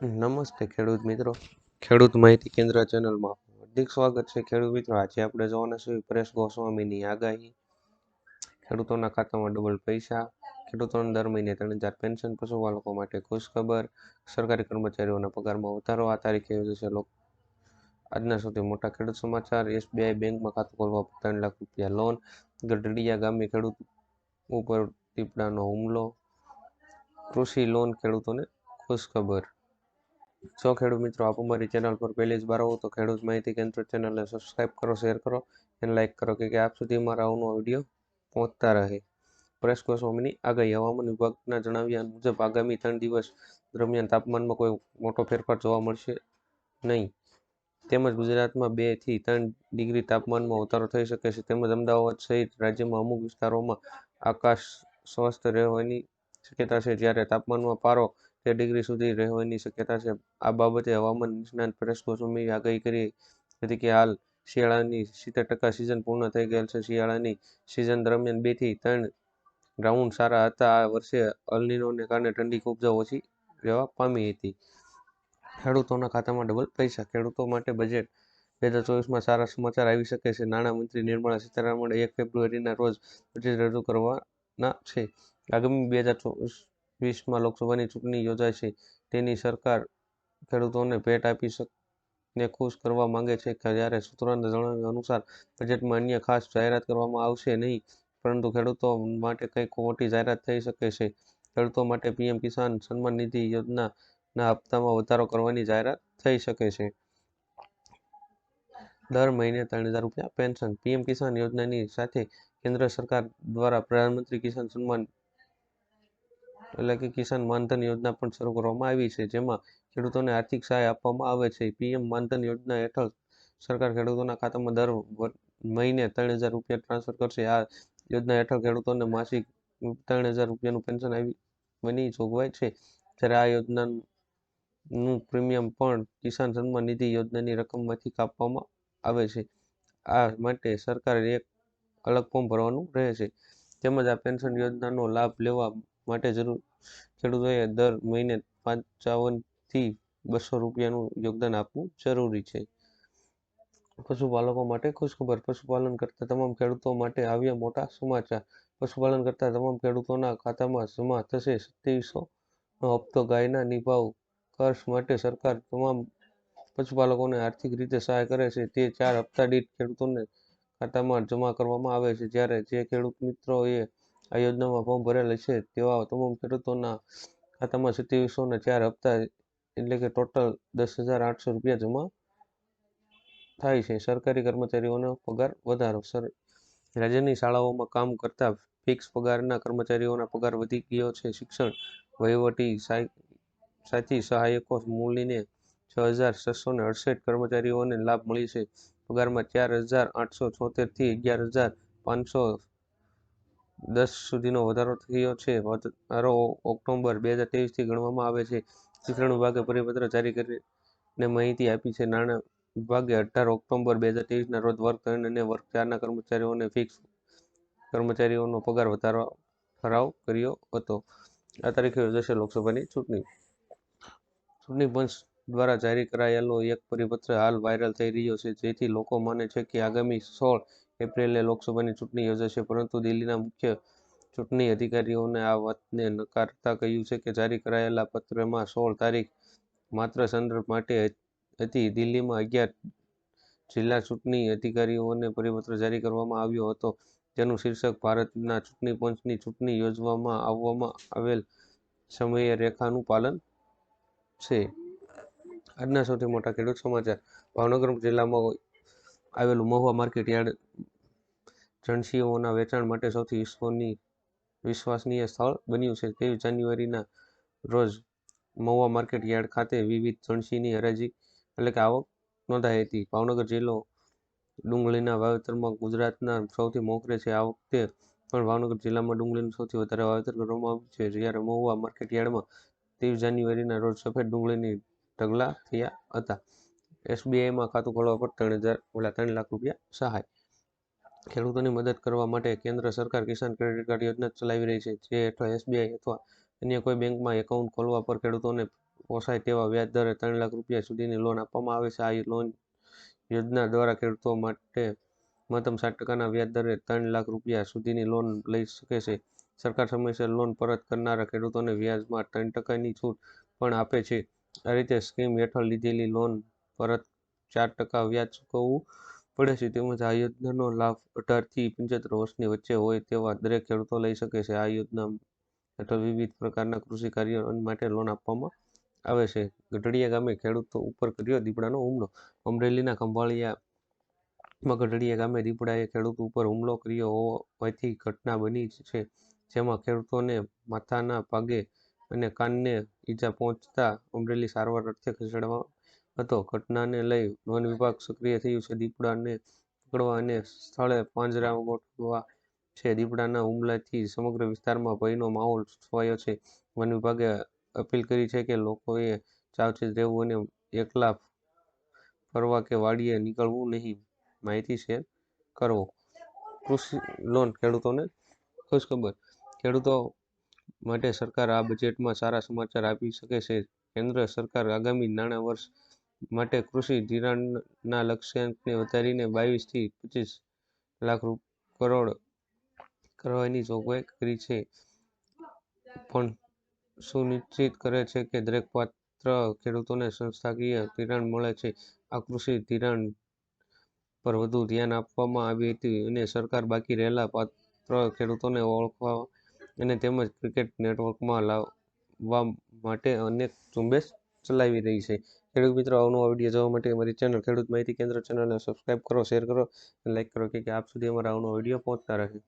નમસ્તે ખેડૂત મિત્રો. ખેડૂત માહિતી કેન્દ્ર ચેનલમાં હાર્દિક સ્વાગત છે. ખેડૂત મિત્રો, આજે આપણે જોવાના છીએ પરેશ ગોસ્વામીની આગાહી. ખેડૂતોના ખાતામાં ડબલ પૈસા, ખેડૂતોને દર મહિને ત્રણ હજાર પેન્શન પશુપાલકો માટે ખુશખબર. સરકારી કર્મચારીઓના પગારમાં વધારો, આ તારીખે યોજાશે આજના સૌથી મોટા ખેડૂત સમાચાર. એસબીઆઈ બેંકમાં ખાતું ખોલવા ત્રણ લાખ રૂપિયા લોન. ગઢડિયા ગામે ખેડૂત ઉપર દીપડાનો હુમલો. કૃષિ લોન ખેડૂતોને ખુશખબર. જો ખેડૂત મિત્રો, આપ અમારી ચેનલ પર પહેલી જ બાર આવો તો ખેડૂત માહિતી કેન્દ્ર ચેનલને સબસ્ક્રાઈબ કરો શેર કરો અને લાઇક કરો કે આપ સુધી અમારા આવનો વીડિયો પહોંચતા રહે. પરેશ ગોસ્વામીની આગાહી હવામાન વિભાગના જણાવ્યા મુજબ આગામી ત્રણ દિવસ દરમિયાન તાપમાનમાં કોઈ મોટો ફેરફાર જોવા મળશે નહીં. તેમજ ગુજરાતમાં બેથી ત્રણ ડિગ્રી તાપમાનમાં વધારો થઈ શકે છે. તેમજ અમદાવાદ સહિત રાજ્યમાં અમુક વિસ્તારોમાં આકાશ સ્વસ્થ રહેવાની શક્યતા છે. જ્યારે તાપમાનમાં પારો તેર ડિગ્રી સુધી રહેવાની શક્યતા છે. આ બાબતે હવામાન નિષ્ણાત પરેશ ગોસ્વામીએ આગાહી કરી હતી કે હાલ શિયાળાની સિત્તેર ટકા સિઝન પૂર્ણ થઈ ગયેલ છે. શિયાળાની સિઝન દરમિયાન બેથી ત્રણ ગ્રાઉન્ડ સારા હતા. આ વર્ષે અલનીનોને કારણે ઠંડી જ ઓછી રહેવા પામી હતી. ખેડૂતોના ખાતામાં ડબલ પૈસા. ખેડૂતો માટે બજેટ બે હજાર ચોવીસમાં સારા સમાચાર આવી શકે છે. નાણામંત્રી નિર્મલા સીતારામણે એક ફેબ્રુઆરીના રોજ બજેટ રજૂ કરવાના છે. આગામી બે હજાર વીસમાં લોકસભાની ચૂંટણી યોજાશે તેની સરકાર ખેડૂતોને ભેટ આપી ને ખુશ કરવા માંગે છે. જ્યારે સૂત્રોના જણાવ્યા અનુસાર બજેટમાં અન્ય ખાસ જાહેરાત કરવામાં આવશે નહીં, પરંતુ ખેડૂતો માટે કંઈક મોટી જાહેરાત થઈ શકે છે. ખેડૂતો માટે પીએમ કિસાન સન્માન નિધિ યોજનાના હપ્તામાં વધારો કરવાની જાહેરાત થઈ શકે છે. દર મહિને ત્રણ હજાર રૂપિયા પેન્શન પીએમ કિસાન યોજનાની સાથે કેન્દ્ર સરકાર દ્વારા પ્રધાનમંત્રી કિસાન સન્માન એટલે કે કિસાન માનધન યોજના પણ શરૂ કરવામાં આવી છે, જેમાં ખેડૂતોને આર્થિક સહાય આપવામાં આવે છે. પીએમ માનધન યોજના હેઠળ સરકાર ખેડૂતોના ખાતામાં દર મહિને ત્રણ હજાર રૂપિયા ટ્રાન્સફર કરશે. આ યોજના હેઠળ ખેડૂતોને માસિક ત્રણ હજાર રૂપિયાનું પેન્શન આવી બની જોગવાઈ છે. જ્યારે આ યોજનાનું પ્રીમિયમ પણ કિસાન સન્માન નિધિ યોજનાની રકમમાંથી કાપવામાં આવે છે. આ માટે સરકારે એક અલગ ફોર્મ ભરવાનું રહે છે. તેમજ આ પેન્શન યોજનાનો લાભ લેવા માટે જરૂર ખેડૂતોએ દર મહિને પંચાવનથી બસો રૂપિયાનું યોગદાન આપવું જરૂરી છે. પશુપાલકો માટે ખુશખબર, પશુપાલન કરતા તમામ ખેડૂતો માટે આવ્યા મોટા સમાચાર. પશુપાલન કરતા તમામ ખેડૂતોના ખાતામાં જમા થશે સત્યાવીસો નો હપ્તો. ગાયના નિભાવ ખર્ચ માટે સરકાર તમામ પશુપાલકોને આર્થિક રીતે સહાય કરે છે. તે ચાર હપ્તા દીઠ ખેડૂતોને ખાતામાં જમા કરવામાં આવે છે. જ્યારે જે ખેડૂત મિત્રોએ આ યોજનામાં ફોર્મ ભરેલા છે. તેવા તમામ ખેડૂતોના ખાતામાં સત્યાવીસોના ચાર હપ્તા એટલે કે ટોટલ દસ હજાર આઠસો રૂપિયા જમા થાય છે. સરકારી કર્મચારીઓનો પગાર વધારો. સર, રાજ્યની શાળાઓમાં કામ કરતા ફિક્સ પગારના કર્મચારીઓના પગાર વધી ગયો છે. શિક્ષણ, વહીવટી સાથી સહાયકો મૂલીને છ હજાર છસો ને અડસઠ કર્મચારીઓને લાભ મળી છે. પગારમાં ચાર હજાર આઠસો છોતેરથી અગિયાર હજાર પાંચસો દસ સુધીનો વધારો થયો છે. વધારો ઓક્ટોબર બે હજાર ત્રેવીસથી ગણવામાં આવે છે. શિક્ષણ વિભાગે પરિપત્ર જારી કરીને માહિતી આપી છે. નાણાં વિભાગે અઢાર ઓક્ટોબર બે હજાર ત્રેવીસના રોજ વર્ગ ત્રણ અને વર્ગ ચારના કર્મચારીઓને ફિક્સ કર્મચારીઓનો પગાર વધારો ઠરાવ કર્યો હતો. આ તારીખે યોજાશે લોકસભાની ચૂંટણી. ચૂંટણી પંચ દ્વારા જારી કરાયેલો એક પરિપત્ર હાલ વાયરલ થઈ રહ્યો છે. જેથી લોકો માને છે કે આગામી સોળ એપ્રિલે લોકસભાની ચૂંટણી યોજાશે, પરંતુ દિલ્હીના મુખ્ય ચૂંટણી અધિકારીઓને આ વાતને નકારતા કહ્યું છે કે જારી કરાયેલા પત્રમાં સોળ તારીખ માત્ર સંદર્ભ માટે હતી. દિલ્હીમાં અગિયાર જિલ્લા ચૂંટણી અધિકારીઓને પરિપત્ર જારી કરવામાં આવ્યો હતો તેનું શીર્ષક ભારતના ચૂંટણી પંચની ચૂંટણી યોજવામાં આવવામાં આવેલ સમય રેખાનું પાલન છે. આજના સૌથી મોટા ખેડૂત સમાચાર. ભાવનગર જિલ્લામાં આવેલું મહુવા માર્કેટ યાર્ડ જણસીઓના વેચાણ માટે સૌથી વિશ્વની વિશ્વસનીય સ્થળ બન્યું છે. ત્રેવીસ જાન્યુઆરીના રોજ મહુવા માર્કેટ યાર્ડ ખાતે વિવિધ જણસીની હરાજી એટલે કે આવક નોંધાઈ હતી. ભાવનગર જિલ્લો ડુંગળીના વાવેતરમાં ગુજરાતના સૌથી મોખરે છે આ વખતે પણ ભાવનગર જિલ્લામાં ડુંગળીનું સૌથી વધારે વાવેતર કરવામાં આવ્યું છે. જ્યારે મહુવા માર્કેટ યાર્ડમાં ત્રેવીસ જાન્યુઆરીના રોજ સફેદ ડુંગળીની ઢગલા થયા હતા. એસબીઆઈમાં ખાતું ખોલવા પર ત્રણ હજાર, ઓલા ત્રણ લાખ રૂપિયા સહાય ખેડૂતોની મદદ કરવા માટે કેન્દ્ર સરકાર કિસાન ક્રેડિટ કાર્ડ યોજના ચલાવી રહી છે. જે હેઠળ એસબીઆઈ અથવા અન્ય કોઈ બેંકમાં એકાઉન્ટ ખોલવા પર ખેડૂતોને પોસાય તેવા વ્યાજ દરે ત્રણ લાખ રૂપિયા સુધીની લોન આપવામાં આવે છે. આ લોન યોજના દ્વારા ખેડૂતો માટે મહત્તમ સાત ટકાના વ્યાજ દરે ત્રણ લાખ રૂપિયા સુધીની લોન લઈ શકે છે. સરકાર સમયસર લોન પરત કરનારા ખેડૂતોને વ્યાજમાં ત્રણ ટકાની છૂટ પણ આપે છે. આ રીતે સ્કીમ હેઠળ લીધેલી લોન પરત ચાર ટકા વ્યાજ ચૂકવવું પડે છે તેમજ આ યોજનાનો લાભ અઢારથી પંચોતેર વર્ષની વચ્ચે હોય તેવા દરેક ખેડૂતો લઈ શકે છે. આ યોજના હેઠળ વિવિધ પ્રકારના કૃષિ કાર્ય માટે લોન આપવામાં આવે છે. ગઢડિયા ગામે ખેડૂતો ઉપર કર્યો દીપડાનો હુમલો. અમરેલીના ખંભાળિયામાં ગઢડિયા ગામે દીપડાએ ખેડૂત ઉપર હુમલો કર્યો હોવાથી ઘટના બની છે, જેમાં ખેડૂતોને માથાના ભાગે અને કાનને ઈજા પહોંચતા અમરેલી સારવાર અર્થે ખસેડવામાં હતો. ઘટનાને લઈ વન વિભાગ સક્રિય થયું છે. દીપડાને પકડવા અને સ્થળે પાંજરા ગોઠવવા છે. દીપડાના હુમલાથી સમગ્ર વિસ્તારમાં ભયનો માહોલ છવાયો છે. વન વિભાગે અપીલ કરી છે કે લોકોએ સાવચેત રહેવું અને એકલા ફરવા કે વાડીએ નીકળવું નહીં. માહિતી શેર કરવો કૃષિ લોન ખેડૂતોને ખુશખબર. ખેડૂતો માટે સરકાર આ બજેટમાં સારા સમાચાર આપી શકે છે. કેન્દ્ર સરકાર આગામી નાણાં વર્ષ માટે કૃષિ ધિરાણના લક્ષ્યાંકને વધારીને બાવીસથી પચીસ લાખ કરોડ કરવાની જોગવાઈ કરી છે. પણ સુનિશ્ચિત કરે છે કે દરેક પાત્ર ખેડૂતોને સંસ્થાકીય ધિરાણ મળે છે? આ કૃષિ ધિરાણ પર વધુ ધ્યાન આપવામાં આવી હતી અને સરકાર બાકી રહેલા પાત્ર ખેડૂતોને ઓળખવા અને તેમજ ક્રિકેટ નેટવર્કમાં લાવવા માટે અનેક ઝુંબેશ ચલાવી રહી છે. ખેડૂત મિત્રો આવનો વીડિયો જોવા માટે અમારી ચેનલ ખેડૂત માહિતી કેન્દ્ર ચેનલને સબસ્ક્રાઈબ કરો શેર કરો લાઇક કરો કે આપ સુધી અમારા આવનો વીડિયો પહોંચતા રહે.